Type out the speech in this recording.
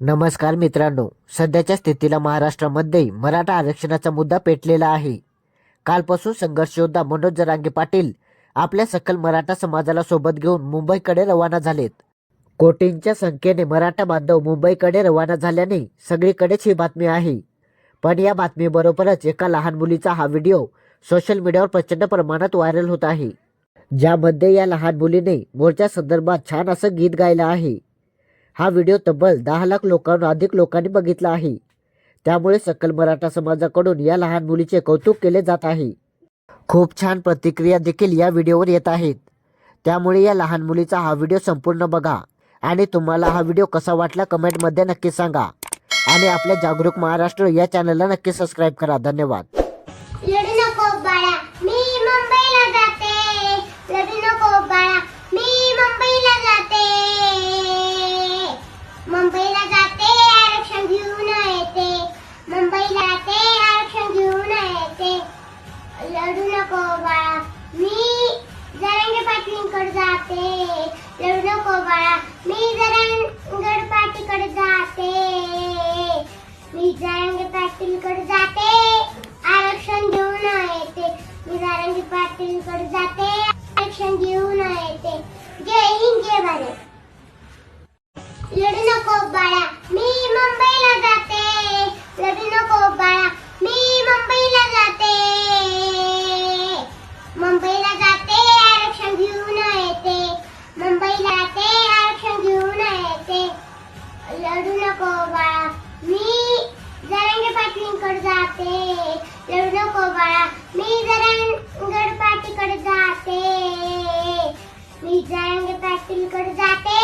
नमस्कार मित्रांनो सध्याच्या स्थितीला महाराष्ट्रामध्ये मराठा आरक्षणाचा मुद्दा पेटलेला आहे. कालपासून संघर्षयोद्धा मनोज जरांगे पाटील आपल्या सकल मराठा समाजाला सोबत घेऊन मुंबईकडे रवाना झालेत. कोटींच्या संख्येने मराठा बांधव मुंबईकडे रवाना झाल्याने सगळीकडेच ही बातमी आहे. पण या बातमीबरोबरच एका लहान मुलीचा हा व्हिडिओ सोशल मीडियावर प्रचंड प्रमाणात व्हायरल होत आहे. ज्यामध्ये या लहान मुलीने मोर्चा संदर्भात छान असं गीत गायलं आहे. हा व्हिडिओ तब्बल दहा लाख लोकांहून अधिक लोकांनी बघितला आहे. त्यामुळे सकल मराठा समाजाकडून या लहान मुलीचे कौतुक केले जात आहे. खूप छान प्रतिक्रिया देखील या व्हिडिओवर येत आहेत. त्यामुळे या लहान मुलीचा हा व्हिडिओ संपूर्ण बघा. आणि तुम्हाला हा व्हिडिओ कसा वाटला कमेंटमध्ये नक्की सांगा. आणि आपल्या जागरूक महाराष्ट्र या चॅनलला नक्की सबस्क्राईब करा. धन्यवाद. लढू नको बाळा. मी जरांगे पाटलींकडे जाते. लढू नको बाळा. मी जरांगड पाटीकडे जाते. मी जरांगे पाटीलकडे जाते. आरक्षण घेऊन येते. मी जरांगे पाटीलकडे जाते. आरक्षण घेऊन येते. जय हिंद जय भारत. जरांगे जाते. लढू नको बाळा. मी जरांगड पाटीकडे जाते. मी जरांगे पाटीलकडे पाटीलकडे जाते.